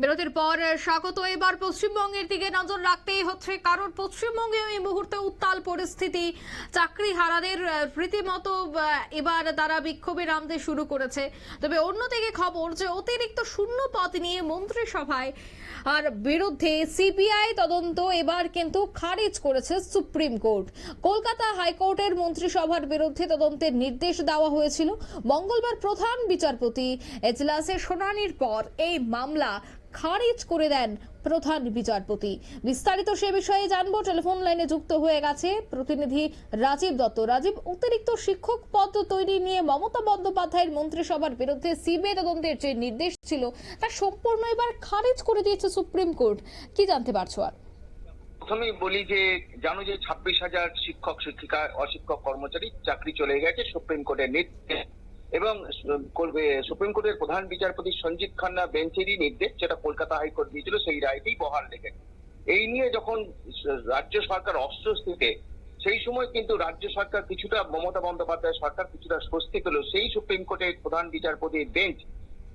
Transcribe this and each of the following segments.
বিরতির পর স্বাগত। এবার পশ্চিমবঙ্গের দিকে নজর রাখতেই হচ্ছে, কারণ পশ্চিমবঙ্গে এই মুহূর্তে উত্তাল পরিস্থিতি। চাকরি হারাদের রীতিমতো এবার তারা বিক্ষোভে নামতে শুরু করেছে। তবে অন্যদিকে খবর যে, অতিরিক্ত শূন্য পদ নিয়ে মন্ত্রিসভায় আর বিরুদ্ধে সিবিআই তদন্ত এবার কিন্তু খারিজ করেছে সুপ্রিম কোর্ট। কলকাতা হাইকোর্টের মন্ত্রিসভার বিরুদ্ধে তদন্তের নির্দেশ দেওয়া হয়েছিল। মঙ্গলবার প্রধান বিচারপতি এজলাসে শুনানির পর এই মামলা খারিজ করে দেন প্রধান বিচারপতি। বিস্তারিত সে বিষয়ে জানব। টেলিফোন লাইনে যুক্ত হয়ে গেছে প্রতিনিধি রাজীব দত্ত। রাজীব, অতিরিক্ত শিক্ষক পদ তৈরি নিয়ে মমতা বন্দ্যোপাধ্যায়ের মন্ত্রিসভার বিরুদ্ধে সিবিআই তদন্তের যে নির্দেশ ছিল, তা সম্পূর্ণ এবার খারিজ করে দিয়েছে সুপ্রিম কোর্ট। কি জানতে পারছ আর? প্রথমেই বলি যে, জানো যে ছাব্বিশ হাজার শিক্ষক, শিক্ষিকা, অশিক্ষক, কর্মচারী চাকরি চলে গেছে সুপ্রিম কোর্টের নির্দেশ এবং সুপ্রিম কোর্টের প্রধান বিচারপতি সঞ্জিত খান্না বেঞ্চেরই নির্দেশ, যেটা কলকাতা হাইকোর্ট দিয়েছিল, সেই রায়টি বহাল রেখে এই নিয়ে যখন রাজ্য সরকার অস্বস্তিতে, সেই সময় কিন্তু রাজ্য সরকার কিছুটা মমতা বন্দ্যোপাধ্যায় সরকার কিছুটা স্বস্তি পেল। সেই সুপ্রিম কোর্টের প্রধান বিচারপতির বেঞ্চ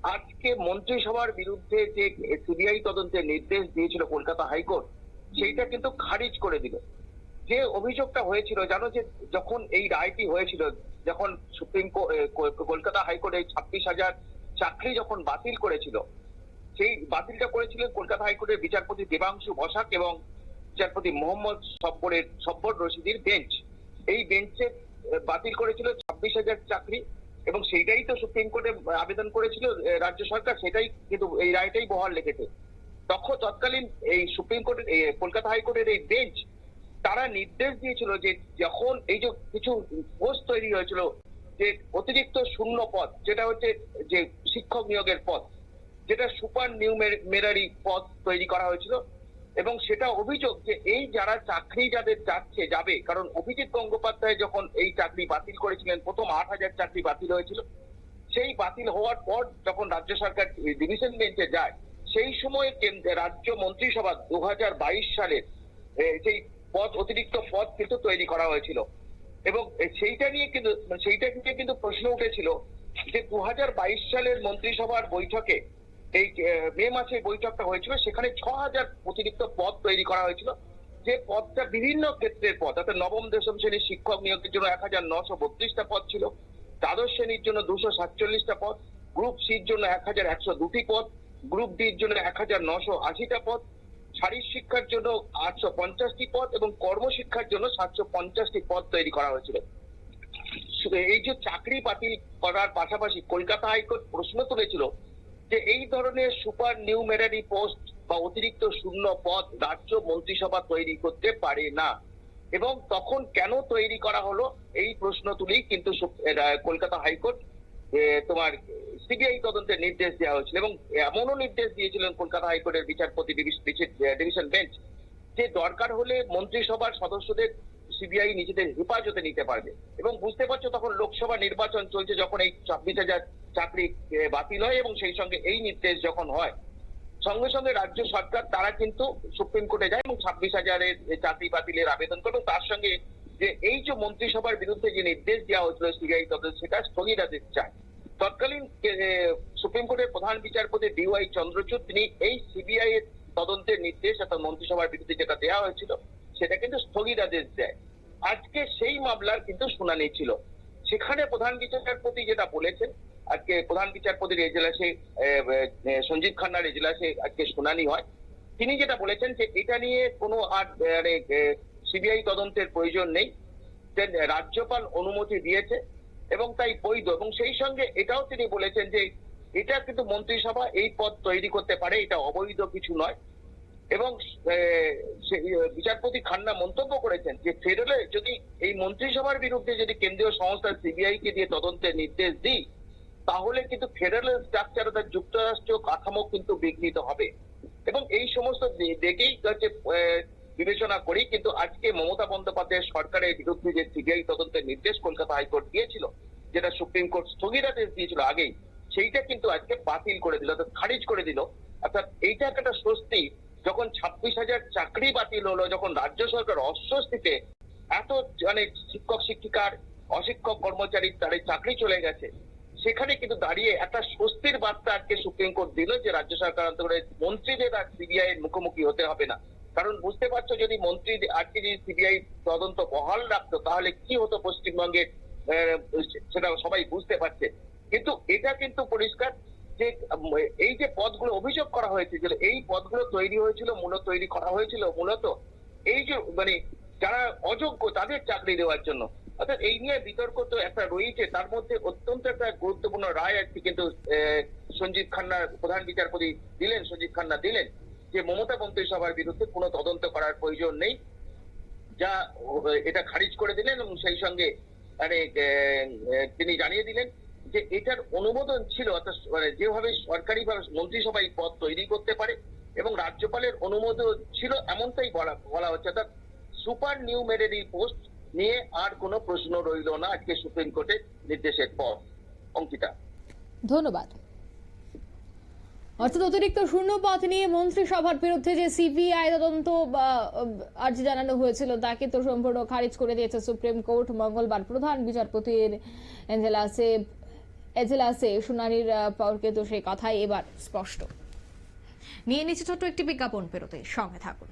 আজকে মন্ত্রিসভার বিরুদ্ধে যে সিবিআই তদন্তের নির্দেশ দিয়েছিল কলকাতা হাইকোর্ট, সেইটা কিন্তু খারিজ করে দিল। যে অভিযোগটা হয়েছিল, জানো যে যখন এই রায়টি হয়েছিল, যখন সুপ্রিম কলকাতা হাইকোর্ট এই ছাব্বিশ হাজার চাকরি যখন বাতিল করেছিল, সেই বাতিলটা করেছিলেন কলকাতা হাইকোর্টের বিচারপতি দেবাংশু বসাক এবং বিচারপতি মোহাম্মদ সব্বরের, সব্বর রশিদির বেঞ্চ। এই বেঞ্চে বাতিল করেছিল ছাব্বিশ হাজার চাকরি এবং সেইটাই তো সুপ্রিম কোর্টে আবেদন করেছিল রাজ্য সরকার, সেটাই কিন্তু এই রায়টাই বহাল রেখেছে। তখন তৎকালীন এই সুপ্রিম কোর্টের কলকাতা হাইকোর্টের এই বেঞ্চ তারা নির্দেশ দিয়েছিল যে যখন এই যে কিছু পোস্ট তৈরি হয়েছিল, যে অতিরিক্ত শূন্য পদ, যেটা হচ্ছে যে শিক্ষক নিয়োগের পদ, যেটা সুপার নিউ মেরারি পদ তৈরি করা হয়েছিল এবং সেটা অভিযোগ যে এই যারা চাকরি যাদের যাচ্ছে, যাবে, কারণ অভিজিৎ গঙ্গোপাধ্যায় যখন এই চাকরি বাতিল করেছিলেন, প্রথম আট হাজার চাকরি বাতিল হয়েছিল, সেই বাতিল হওয়ার পর যখন রাজ্য সরকার ডিভিশন বেঞ্চে যায়, সেই সময় কেন্দ্র- রাজ্য মন্ত্রিসভা দু হাজার বাইশ সালের সেই পদ অতিরিক্ত পদ কিন্তু তৈরি করা হয়েছিল। এবং সেইটা নিয়ে কিন্তু সেইটা নিয়ে কিন্তু প্রশ্ন উঠেছিল যে দু হাজার বাইশ সালের মন্ত্রিসভার বৈঠকে এই মে মাসে বৈঠকটা হয়েছিল, সেখানে ছ হাজার অতিরিক্ত পদ তৈরি করা হয়েছিল। যে পদটা বিভিন্ন ক্ষেত্রের পদ, অর্থাৎ নবম, দশম শ্রেণির শিক্ষক নিয়োগের জন্য এক হাজার নশো বত্রিশটা পদ ছিল, দ্বাদশ শ্রেণির জন্য দুশো সাতচল্লিশটা পদ, গ্রুপ সির জন্য এক হাজার একশো দুটি পদ, গ্রুপ ডির জন্য এক হাজার নশো আশিটা পদ শারীর শিক্ষার জন্য আটশো পঞ্চাশটি পদ এবং কর্মশিক্ষার জন্য সাতশো পঞ্চাশটি পদ তৈরি করা হয়েছিল। এই যে চাকরি বাতিল করার পাশাপাশি কলকাতা হাইকোর্ট প্রশ্ন তুলেছিল যে এই ধরনের সুপার নিউমেরারি পোস্ট বা অতিরিক্ত শূন্য পদ রাজ্য মন্ত্রিসভা তৈরি করতে পারে না। এবং তখন কেন তৈরি করা হলো এই প্রশ্ন তুলেই কিন্তু কলকাতা হাইকোর্ট তোমার সিবিআই তদন্তের নির্দেশ দেওয়া হয়েছিল এবং এমনও নির্দেশ দিয়েছিলেন কলকাতা হাইকোর্টের বিচারপতি ডিভিশ- ডিভিশ- ডিভিশন বেঞ্চ যে দরকার হলে মন্ত্রিসভার সদস্যদের সিবিআই নিজেদের হেফাজতে নিতে পারবে। এবং বুঝতে পারছ তখন লোকসভা নির্বাচন চলছে যখন এই ছাব্বিশ হাজার চাকরি বাতিল হয় এবং সেই সঙ্গে এই নির্দেশ যখন হয়, সঙ্গে সঙ্গে রাজ্য সরকার তারা কিন্তু সুপ্রিম কোর্টে যায় এবং ছাব্বিশ হাজারের চাকরি বাতিলের আবেদন করে তার সঙ্গে যে এই যে মন্ত্রিসভার বিরুদ্ধে যে নির্দেশ দেওয়া হয়েছিল সিবিআই তদন্ত, সেটা স্থগিতাদেশ চায় তৎকালীন সুপ্রিম কোর্টের প্রধান বিচারপতি ডিওয়াই চন্দ্রচূড়, তিনি এই সিবিআই এর তদন্তের নির্দেশ অর্থাৎ মন্ত্রিসভার বিরুদ্ধে যেটা দেওয়া হয়েছিল, সেটা কিন্তু স্থগিতাদেশ দেয়। আজকে সেই মামলার কিন্তু শুনানি ছিল। সেখানে প্রধান বিচারপতি যেটা বলেছেন, আজকে প্রধান বিচারপতির এজলাসে সঞ্জীব খান্নার এজলাসে আজকে শুনানি হয়। তিনি যেটা বলেছেন যে এটা নিয়ে কোনো আর মানে সিবিআই তদন্তের প্রয়োজন নেই। রাজ্যপাল অনুমতি দিয়েছে এবং তাই বৈধ। এবং সেই সঙ্গে এটাও তিনি বলেছেন যে এটা কিন্তু মন্ত্রিসভা এই পদ তৈরি করতে পারে, এটা অবৈধ কিছু নয়। এবং বিচারপতি খান্না মন্তব্য করেছেন যে ফেডারেল যদি এই মন্ত্রিসভার বিরুদ্ধে যদি কেন্দ্রীয় সংস্থা সিবিআই কে দিয়ে তদন্তের নির্দেশ দিই, তাহলে কিন্তু ফেডারেল স্ট্রাকচার অর্থাৎ যুক্তরাষ্ট্রীয় কাঠামো কিন্তু বিঘ্নিত হবে। এবং এই সমস্ত দেখেই হচ্ছে বিবেচনা করি, কিন্তু আজকে মমতা বন্দ্যোপাধ্যায় সরকারের বিরুদ্ধে যে সিবিআই তদন্তের নির্দেশ কলকাতা হাইকোর্ট দিয়েছিল, যেটা সুপ্রিম কোর্ট স্থগিতাদেশ দিয়েছিল আগেই, সেইটা কিন্তু আজকে বাতিল করে দিল, অর্থাৎ খারিজ করে দিল। অর্থাৎ এইটা একটা স্বস্তি, যখন ছাব্বিশ হাজার চাকরি বাতিল হলো, যখন রাজ্য সরকার অস্বস্তিতে এত মানে শিক্ষক শিক্ষিকার, অশিক্ষক কর্মচারী তাদের চাকরি চলে গেছে, সেখানে কিন্তু দাঁড়িয়ে একটা স্বস্তির বার্তা আজকে সুপ্রিম কোর্ট দিল যে রাজ্য সরকার অন্তর্গত মন্ত্রীদের আর সিবিআই এর মুখোমুখি হতে হবে না। কারণ বুঝতে পারছ যদি মন্ত্রী আজকে যদি সিবিআই তদন্ত বহাল রাখতো তাহলে কি হতো পশ্চিমবঙ্গে? আহ, সেটা সবাই বুঝতে পারছে। কিন্তু এটা কিন্তু পরিষ্কার যে এই যে পদগুলো অভিযোগ করা হয়েছে যে এই পদগুলো তৈরি হয়েছিল মূলত তৈরি করা হয়েছিল মূলত এই যে মানে যারা অযোগ্য তাদের চাকরি দেওয়ার জন্য। অর্থাৎ এই নিয়ে বিতর্ক তো একটা রয়েছে তার মধ্যে অত্যন্ত একটা গুরুত্বপূর্ণ রায় আজকে কিন্তু সঞ্জীব খান্না প্রধান বিচারপতি দিলেন সঞ্জীব খান্না দিলেন। যে মমতা মন্ত্রিসভার বিরুদ্ধে কোনো তদন্ত করার প্রয়োজন নেই। যা এটা খারিজ করে দিলেন এবং সেই সঙ্গে মানে তিনি জানিয়ে দিলেন যে এটার অনুমোদন ছিল, অর্থাৎ মানে যেভাবে সরকারিভাবে মন্ত্রিসভায় পদ তৈরি করতে পারে এবং রাজ্যপালের অনুমোদন ছিল এমনটাই বলা বলা হচ্ছে। অর্থাৎ সুপার নিউমেরারি পোস্ট নিয়ে আর কোনো প্রশ্ন রইল না আজকে সুপ্রিম কোর্টের নির্দেশের পর। অঙ্কিতা। ধন্যবাদ। অর্থাৎ অতিরিক্ত শূন্যপথ নিয়ে মন্ত্রিসভার বিরুদ্ধে যে সিবিআই তদন্ত আর্জি জানানো হয়েছিল তাকে তো সম্পূর্ণ খারিজ করে দিয়েছে সুপ্রিম কোর্ট। মঙ্গলবার প্রধান বিচারপতির এঞ্জেলাসে এজেলাসে শুনানির পরকে তো সেই কথাই এবার স্পষ্ট। নিয়ে নিচ্ছে ছোট্ট একটি বিজ্ঞাপন পেরোতে। সঙ্গে থাকুন।